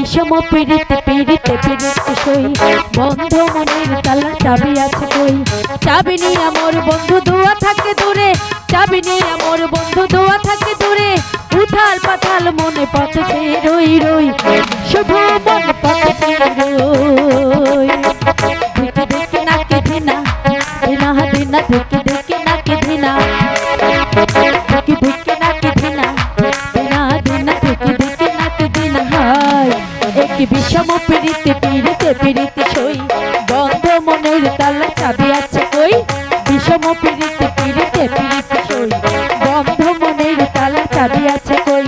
বিষম পীড়িতে পীড়িতে পীড়িতে সই। বন্ধ মনের তালা, চাবি আছে কই? চাবি নিয়ে আমার বন্ধু দোয়া থাকে দূরে। চাবি নিয়ে আমার বন্ধু দোয়া থাকে দূরে। উঠাল পাঠাল মনে পথে রই রই। শুধু মন পথে রই। দেখে নাকে ধিনা ধিনা ধিনা দেখে বিষম পিড়িতে পিড়িতে পিড়িতে সই বন্ধ মনের তালা চাবি আছে কই? বিষম পিড়িতে পিড়িতে পিড়িতে সই বন্ধ মনের তালা চাবি আছে কই?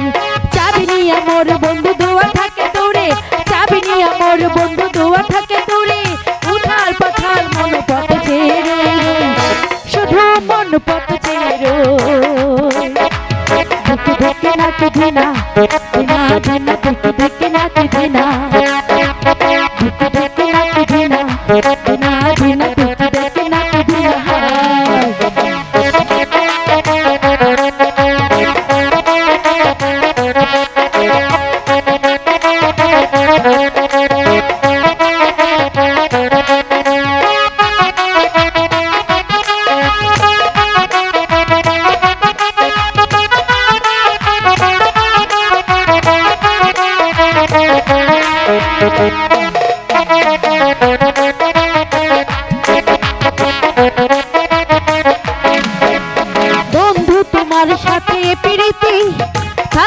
চাবি নিয়ে মোর বন্ধু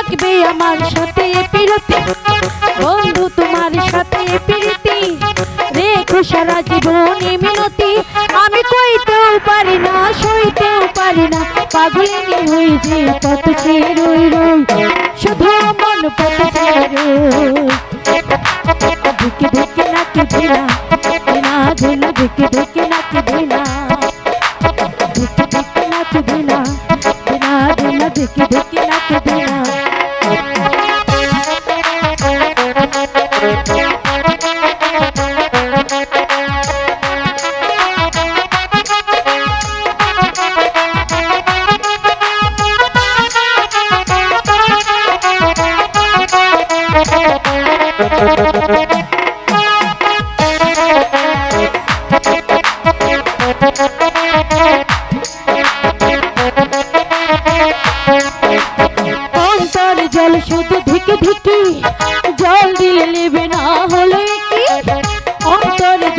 থাকবে আমার সাথে প্রীতি। বন্ধু, তোমার সাথে প্রীতি। রেখো সারা জীবনে মিনতি। আমি কইতেও পারি না, সইতেও পারি না। পাগলিনী হই যে পথ ছেড়ে রই রই শুধু মন পথ ছেড়ে। রই ধিকে ধিকে নাকি ধিনা ধিনা ধিনা ধিকে ধিকে নাকি ধিনা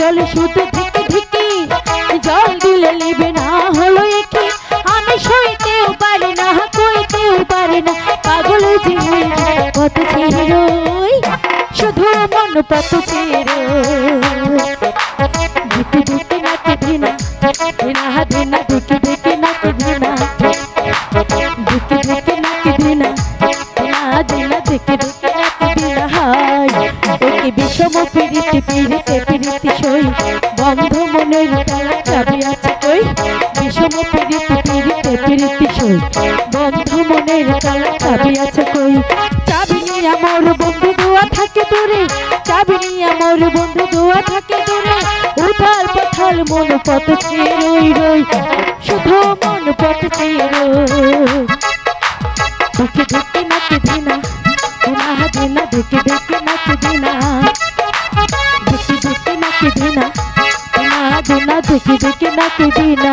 জল শুধু ধিকে ধিকি জল দিলে নেবে না হলো কি আমি সইতেও পারি না, কইতেও পারি না, পাগল যে পথ ছেড়ে শুধু মন পথ ছেড়ে ধিকে ধিকে নাকি ধিনা ধিনা ধিনা ধিকে ধিকে নাকি ধিনা ধিকে ধিকে নাকি দিনা দিনা দিনা ধিকে ধিকে নাকি দিনা হাই একে বিষম পিড়িতে পিড়িতে। পিড়িতে সই বন্ধ মনের তালা চাবি আছে কই? চাবি নিয়ে আমার বন্ধু দোয়া থাকে দূরে। চাবি নিয়ে আমার বন্ধু দোয়া থাকে দূরে। উঠাল পাঠাল মন পথ ছেড়ে রই। শুধু মন পথ ছেড়ে দেখে দেখে নাকি দিনা দিনা দিনা দেখে দেখে নাকি দিনা দেখে দেখে নাকি দিনা দিনা দিনা নাকি দিনা